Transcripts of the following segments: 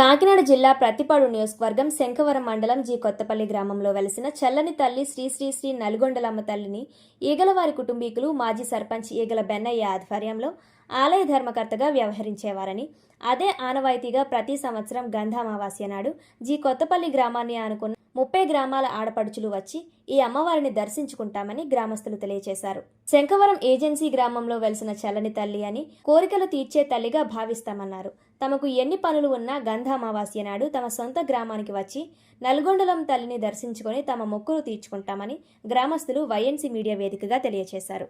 కాకినాడ జిల్లా ప్రతిపాడు నియోజకవర్గం శంఖవరం మండలం జీ కొత్తపల్లి గ్రామంలో వెలిసిన చల్లని తల్లి శ్రీ శ్రీ శ్రీ నల్గొండలమ్మ తల్లిని ఈగలవారి కుటుంబీకులు మాజీ సర్పంచ్ ఈగల బెన్నయ్య ఆధ్వర్యంలో ఆలయ ధర్మకర్తగా వ్యవహరించేవారని అదే ఆనవాయితీగా ప్రతి సంవత్సరం గంధామావాస్య నాడు జీ కొత్తపల్లి గ్రామాన్ని ఆనుకున్న ముప్పై గ్రామాల ఆడపడుచులు వచ్చి ఈ అమ్మవారిని దర్శించుకుంటామని గ్రామస్తులు తెలియజేశారు శంఖవరం ఏజెన్సీ గ్రామంలో వెలిసిన చల్లని తల్లి అని కోరికలు తీర్చే తల్లిగా భావిస్తామన్నారు. తమకు ఎన్ని పనులు ఉన్నా గంధామావాస్య నాడు తమ సొంత గ్రామానికి వచ్చి నల్గొండలం తల్లిని దర్శించుకొని తమ మొక్కులు తీర్చుకుంటామని గ్రామస్తులు వైఎన్సీ మీడియా వేదికగా తెలియజేశారు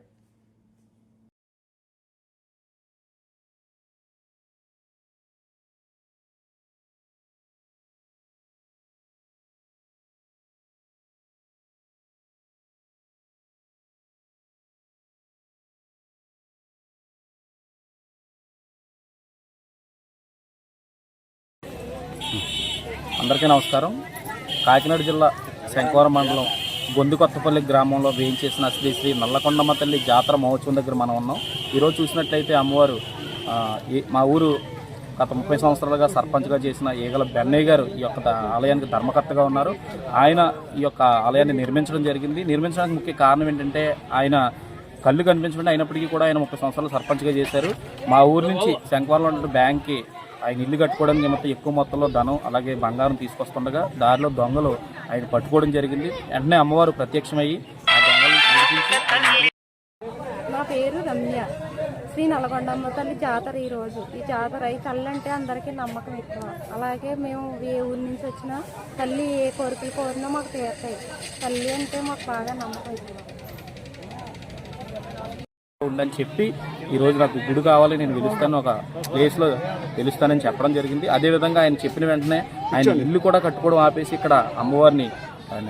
అందరికీ నమస్కారం. కాకినాడ జిల్లా శంకవరం మండలం గొందుకొత్తపల్లి గ్రామంలో వేయించేసిన శ్రీ శ్రీ నల్లకొండమ్మ తల్లి జాతర మహోత్సవం దగ్గర మనం ఉన్నాం. ఈరోజు చూసినట్లయితే అమ్మవారు ఈ- మా ఊరు గత ముప్పై సంవత్సరాలుగా సర్పంచ్గా చేసిన ఈగల బెన్నయ్య గారు ఈ యొక్క ద- ఆలయానికి ధర్మకర్తగా ఉన్నారు. ఆయన ఈ యొక్క ఆలయాన్ని నిర్మించడం జరిగింది. నిర్మించడానికి ముఖ్య కారణం ఏంటంటే ఆయన కళ్ళు కనిపించకుండా అయినప్పటికీ కూడా ఆయన ముప్పై సంవత్సరాలు సర్పంచ్గా చేశారు. మా ఊరు నుంచి శంకవరంలో ఉన్న బ్యాంక్కి ఆయన ఇల్లు కట్టుకోవడానికి మొత్తం ఎక్కువ మొత్తంలో ధనం అలాగే బంగారం తీసుకొస్తుండగా దారిలో దొంగలు ఆయన పట్టుకోవడం జరిగింది. వెంటనే అమ్మవారు ప్రత్యక్షమయ్యి ఆ దొంగలు నా పేరు రమ్య. శ్రీ నల్గొండమ్మ తల్లి జాతర ఈరోజు ఈ జాతర ఈ తల్లి అంటే అందరికీ నమ్మకం ఎక్కువ. అలాగే మేము ఏ ఊరి నుంచి వచ్చినా తల్లి ఏ కోరికలు కోరినా మాకు తీరుతాయి. తల్లి అంటే మాకు బాగా నమ్మకం ఎక్కువ. ఉందని చెప్పి ఈ రోజు నాకు గుడి కావాలి నేను పిలుస్తాను ఒక ప్లేస్లో పిలుస్తానని చెప్పడం జరిగింది. అదేవిధంగా ఆయన చెప్పిన వెంటనే ఆయన ఇల్లు కూడా కట్టుకోవడం ఆపేసి ఇక్కడ అమ్మవారిని ఆయన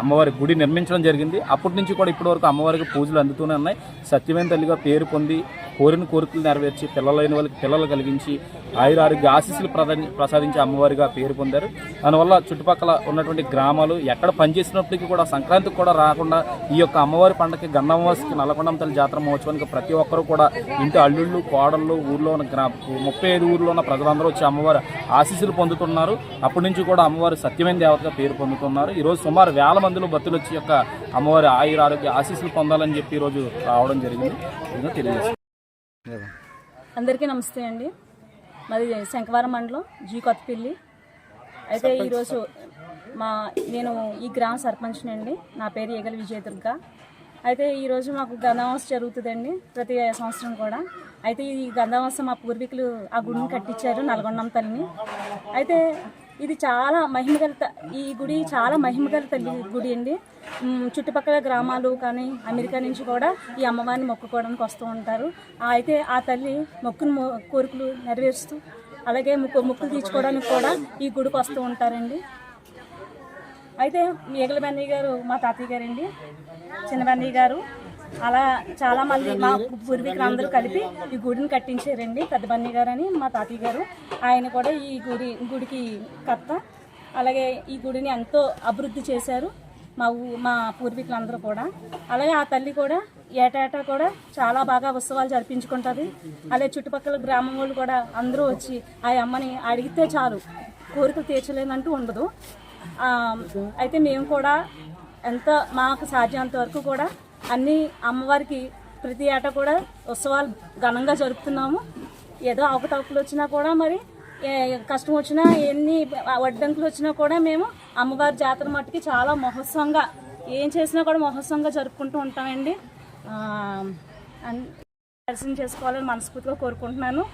అమ్మవారి గుడి నిర్మించడం జరిగింది. అప్పటి నుంచి కూడా ఇప్పటి వరకు అమ్మవారికి పూజలు అందుతూనే ఉన్నాయి. సత్యమైన తల్లిగా పేరు పొంది కోరిన కోరికలు నెరవేర్చి పిల్లలైన వాళ్ళకి పిల్లలు కలిగించి ఆయురారోగ్య ఆశీస్సులు ప్రసాదించి అమ్మవారిగా పేరు పొందారు. దానివల్ల చుట్టుపక్కల ఉన్నటువంటి గ్రామాలు ఎక్కడ పనిచేసినప్పటికీ కూడా సంక్రాంతికి కూడా రాకుండా ఈ యొక్క అమ్మవారి పండగకి గన్నమ్మవాసికి నల్లకొండం తల్లి జాతర మహోత్సవానికి ప్రతి ఒక్కరూ కూడా ఇంటి అల్లుళ్ళు కోడళ్ళు ఊర్లో ఉన్న గ్రా ముప్పై ఐదు ఊర్లో ఉన్న ప్రజలందరూ వచ్చి అమ్మవారి ఆశీస్సులు పొందుతున్నారు. అప్పటి నుంచి కూడా అమ్మవారు సత్యమైన దేవతగా పేరు పొందుతున్నారు. ఈ రోజు సుమారు వేల మందిలో భక్తులు వచ్చి యొక్క అమ్మవారి ఆయుర ఆరోగ్య ఆశీస్సులు పొందాలని చెప్పి ఈ రోజు రావడం జరిగింది. తెలియజేస్తాను. అందరికీ నమస్తే అండి. మాది శంకవరం మండలం జీ కొత్తపల్లి. అయితే ఈరోజు మా నేను ఈ గ్రామ సర్పంచ్ని అండి. నా పేరు ఏగల విజయదుర్గ. అయితే ఈరోజు మాకు గంధవాసం జరుగుతుందండి ప్రతి సంవత్సరం కూడా. అయితే ఈ గంధవాసం మా పూర్వీకులు ఆ గుడిని కట్టించారు నల్గొండం తల్లిని. అయితే ఇది చాలా మహిమగల త- ఈ గుడి చాలా మహిమగల తల్లి గుడి అండి. చుట్టుపక్కల గ్రామాలు కానీ అమెరికా నుంచి కూడా ఈ అమ్మవారిని మొక్కుకోవడానికి వస్తూ ఉంటారు. అయితే ఆ తల్లి మొక్కును కోరికలు నెరవేరుస్తూ అలాగే ముక్కు మొక్కులు తీర్చుకోవడానికి కూడా ఈ గుడికి వస్తూ ఉంటారండి. అయితే మేఘల బన్నయ్య గారు మా తాతయ్య గారండి చిన్న బన్నయ్య గారు అలా చాలా మంది మా పూర్వీకులు అందరూ కలిపి ఈ గుడిని కట్టించారండి పెద్ద గారు అని మా తాతయ్య గారు. ఆయన కూడా ఈ గుడి గుడికి కర్త. అలాగే ఈ గుడిని ఎంతో అభివృద్ధి చేశారు మా ఊ మా పూర్వీకులందరూ కూడా. అలాగే ఆ తల్లి కూడా ఏటేటా కూడా చాలా బాగా ఉత్సవాలు జరిపించుకుంటుంది. అలాగే చుట్టుపక్కల గ్రామం వాళ్ళు కూడా అందరూ వచ్చి ఆ అమ్మని అడిగితే చాలు కోరికలు తీర్చలేదంటూ ఉండదు. అయితే మేము కూడా ఎంత మాకు సాధ్యంత వరకు కూడా అన్ని అమ్మవారికి ప్రతి ఏటా కూడా ఉత్సవాలు ఘనంగా జరుపుతున్నాము. ఏదో అవకతవకలు వచ్చినా కూడా మరి ఏ కష్టం వచ్చినా ఎన్ని వడ్డంకులు వచ్చినా కూడా మేము అమ్మవారి జాతర మట్టుకి చాలా మహోత్సవంగా ఏం చేసినా కూడా మహోత్సవంగా జరుపుకుంటూ ఉంటామండి. అన్- దర్శనం చేసుకోవాలని మనస్ఫూర్తిగా కోరుకుంటున్నాను.